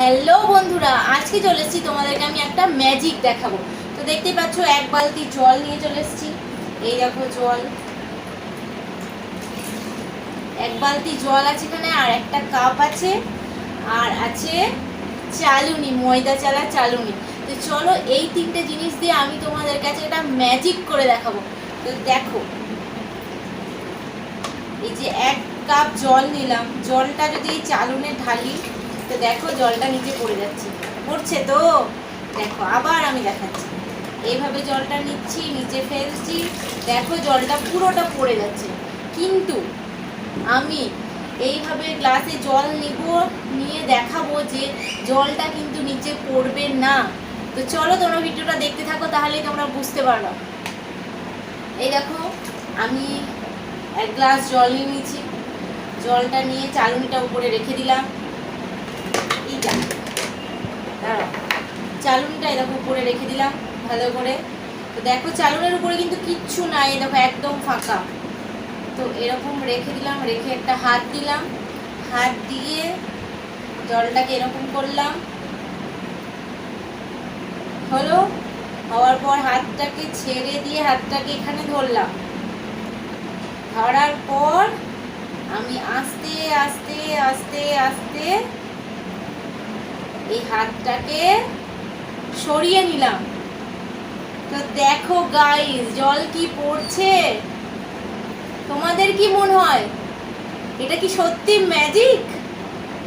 Hello বন্ধুরা, আজকে চলে এসেছি তোমাদেরকে আমি একটা ম্যাজিক দেখাবো। তো দেখতেই পাচ্ছ, এক বালতি জল নিয়ে চলে এসেছি। এই দেখো জল। এক বালতি জল আছে এখানে, আর একটা কাপ আছে, আর আছে চালুনি, ময়দা চালা চালুনি। তো চলো, এই তিনটে জিনিস দিয়ে আমি তোমাদের কাছে একটা ম্যাজিক করে দেখাবো। তো দেখো, এই যে এক কাপ জল নিলাম। জলটা যদি চালুনে ঢালি তো দেখো জলটা নিচে পড়ে যাচ্ছে। পড়ছে তো? দেখো, আবার আমি দেখাচ্ছি। এইভাবে জলটা নিচ্ছি, নিচে ফেলছি। দেখো, জলটা পুরোটা পড়ে যাচ্ছে। কিন্তু আমি এইভাবে গ্লাসে জল নিব, নিয়ে দেখাবো যে জলটা কিন্তু নিচে পড়বে না। তো চলো তোমরা ভিডিওটা দেখতে থাকো, তাহলেই তোমরা বুঝতে পারো। এই দেখো, আমি এক গ্লাস জল নিয়ে নিয়েছি। জলটা নিয়ে চালুনিটা উপরে রেখে দিলাম এই যা দাঁড়াও চালুনিটা এরকম উপরে রেখে দিলাম, ভালো করে। তো দেখো চালুনের উপরে কিন্তু কিচ্ছু নাই দেখো একদম ফাঁকা। তো এরকম রেখে দিলাম, রেখে একটা হাত দিলাম। হাত দিয়ে জলটাকে এরকম করলাম। হলো, হওয়ার পর হাতটাকে ছেড়ে দিয়ে হাতটাকে এখানে ধরলাম। ধরার পর আমি আস্তে আস্তে আস্তে আস্তে এই হাতটাকে সরিয়ে নিলাম। তো দেখো গাইস জল কি পড়ছে? তোমাদের কি মনে হয়? এটা কি সত্যি ম্যাজিক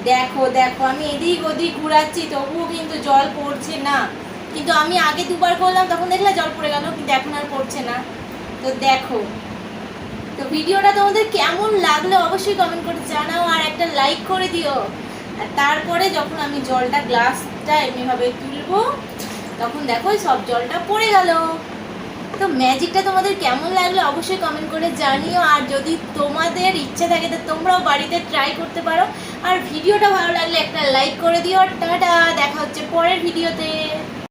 দেখো দেখো, আমি এদিক ওদিক ঘুরাচ্ছি, তবুও কিন্তু জল পড়ছে না। কিন্তু আমি আগে দুবার করলাম, তখন দেখলে জল পড়ে গেল, কিন্তু এখন আর পড়ছে না। তো দেখো, তো ভিডিওটা তোমাদের কেমন লাগল অবশ্যই কমেন্ট করে জানাও, আর একটা লাইক করে দিও। তারপরে যখন আমি জলটা গ্লাসটা এমনিভাবে তুলবো, তখন দেখো সব জলটা পড়ে গেল। তো ম্যাজিকটা তোমাদের কেমন লাগল অবশ্যই কমেন্ট করে জানিও। আর যদি তোমাদের ইচ্ছা থাকে তো তোমরাও বাড়িতে ট্রাই করতে পারো। আর ভিডিওটা ভালো লাগলে একটা লাইক করে দিও। আর টাটা, দেখা হচ্ছে পরের ভিডিওতে।